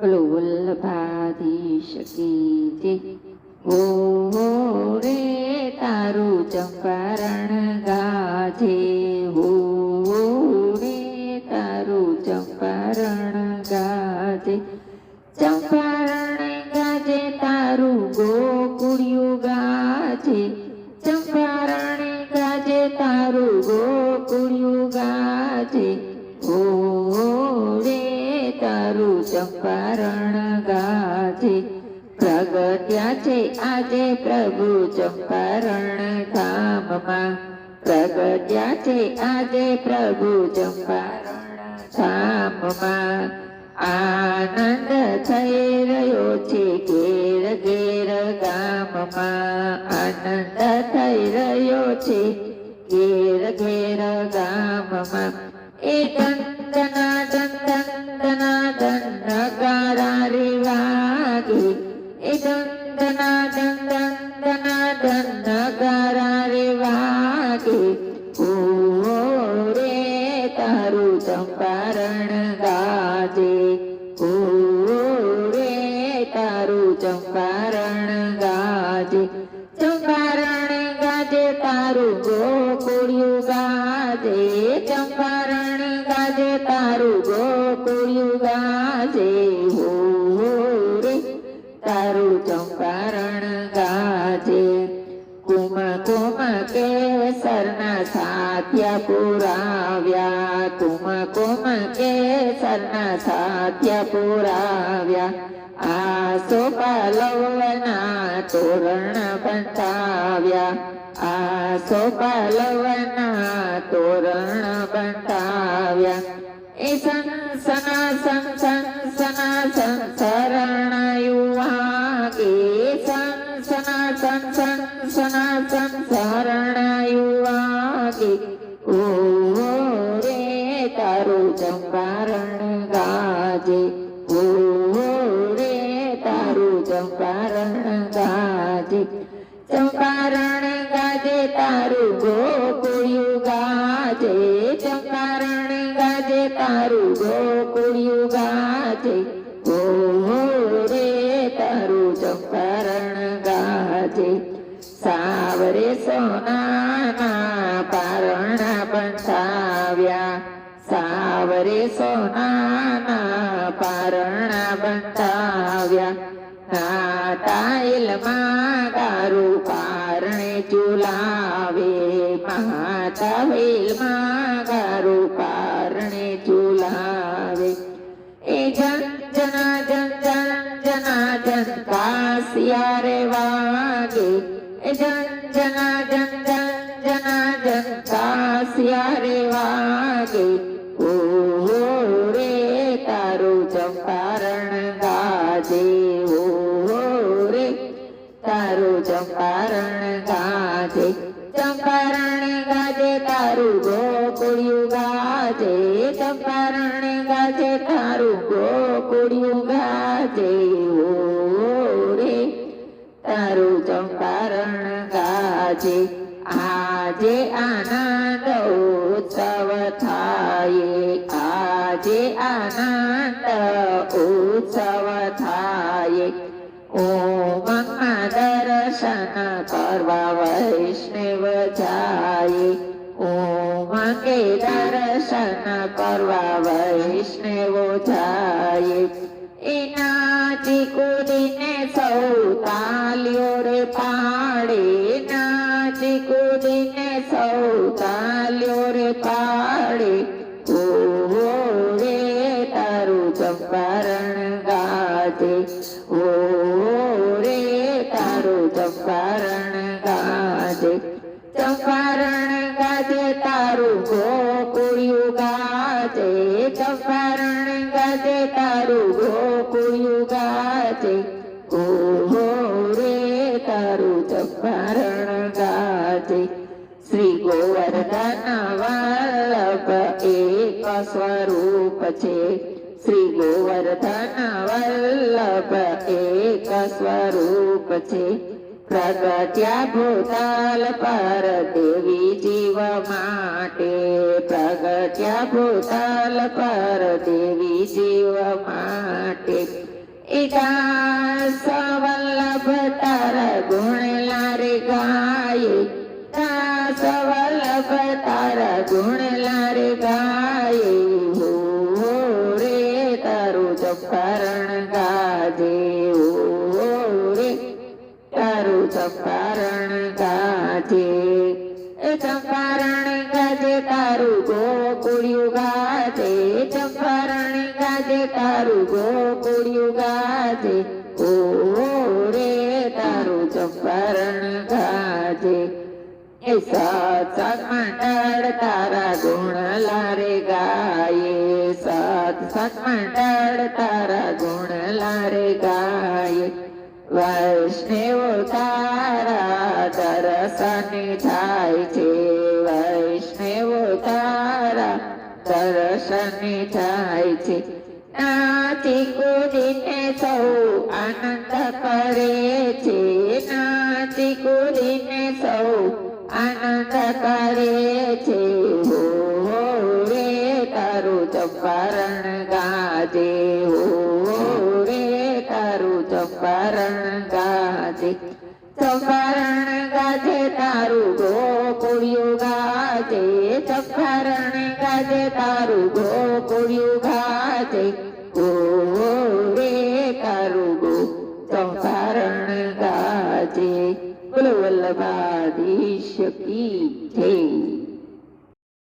બોલો વલ્લભાધીશ કી જય હો હો રે તારું ચંપારણ ગાજે હો હો રે તારું ચંપારણ ગાજે ચંપારણ ગાજે તારું ગોકુળિયું ગાજે ચંપારણ ગાજે તારું ગોકુળિયું ગાજે ઓ રે તારું ચંપારણ ગાજે, પ્રગટ્યા છે આજે પ્રભુ ચંપારણ ધામમાં. પ્રગટ્યા છે આજે પ્રભુ ચંપારણ ધામમાં. આનંદ થઈ રહ્યો છે ઘેર ઘેર ગામમાં. આનંદ થઈ રહ્યો છે ઘેર ઘેર ગામમાં. એ ચંપારણ ગાજે ઓ રે તારું ચંપારણ તારું ગોકુળિયું ગાજે, હો હો રે. તારું ચંપારણ ગાજે. કુમ કુમ કેસરના સાથ્યા પુરાવ્યા. કુમ કુમ કેસરના સાથ્યા પુરાવ્યા. આ સોપાલવના તોરણ બંધાવ્યા આસો પલવના તોરણ બંધાવ્યા એ સંસના સંસન સના સંસરણાયુવા કે સંસના સંસન સના સંસરણાયુવા કે ઓ રે તારું ચંપારણ ગાજે ઓ રે તારું ચંપારણ ગાજે ચંપારણ તારું ગોકુળિયું ગાજે ચંપારણ ગાજે તારું ગોકુળિયું ગાજે. ઓ રે, તારું ચંપારણ ગાજે. સાવરે સોનાના પારણા બંધાવ્યા. સાવરે સોનાના પારણા બંધાવ્યા. માતાવેલમાં ગારું પારણે ચુલાવે. એ જન જના જન જન જના જન કાસિયા રે વાગે. એ જન જના જન જન જના જન કાસિયા રે વાગે. ઓ રે તારું ચંપારણ ગાજે. ઓ રે તારું ચંપારણ ગાજે. તારું ગોકુળિયું ગાજે ચંપારણ ગાજે, તારું ગોકુળિયું ગાજે, ઓ રે. તારું ચંપારણ ગાજે, આજે આનંદ ઉત્સવ થાય, આજે આનંદ ઉત્સવ થાય. ઉમંગમાં દર્શન કરવા ઉમંગે દર્શન કરવા વૈષ્ણવો જાય. એનાથી કુદીને સૌ તાલ્યો રે પાડે. નાચી કુદીને સૌ તાલ્યો રે પાડે. ઓ રે તારું ચંપારણ ગાજે. ઓ રે તારું ચંપારણ ગાજે. ચંપારણ તારું ગોકુળિયું ગાજે, ચંપારણ ગાજે, તારું ગોકુળિયું ગાજે. ઓ રે, તારું ચંપારણ ગાજે. શ્રી ગોવર્ધન વલ્લભ એક સ્વરૂપ છે. શ્રી ગોવર્ધન વલ્લભ એક સ્વરૂપ છે. प्रगत्या भूताल परदेवी जीव माटे. प्रगत्या भूताल परदेवी जीव माटे. इका सवल्लभ तार गुण लारे गाय. ता सवल्लभ तार गुण रे गाय. हो रे तारू जपरण गा ચંપારણ ગાજે એ ચંપારણ ગાજે તારું ગોકુળિયું ગાજે ચંપારણ ગાજે તારું ગોકુળિયું ગાજે ઓ રે તારું ચંપારણ ગાજે એ સાત સાત મંડળ તારા ગુણ લારે ગાયે સાત સાત મંડળ તારા ગુણ લારે ગાયે વૈષ્ણવ તારા દર્શન થાય છે. વૈષ્ણવ તારા દર્શન થાય છે. નાથી કુદીને સૌ આનંદ કરે છે. નાથી કુદીને સૌ આનંદ કરે છે. હો રે તારું ચંપારણ ગાજે. તારું ચંપારણ ગાજે ચંપારણ ગાજે તારું ગોકુળિયું ગાજે ચંપારણ ગાજે તારું ગોકુળિયું ગાજે ઓ રે તારું ગો ચંપારણ ગાજે બોલો વલ્લભાધીશ કી જય.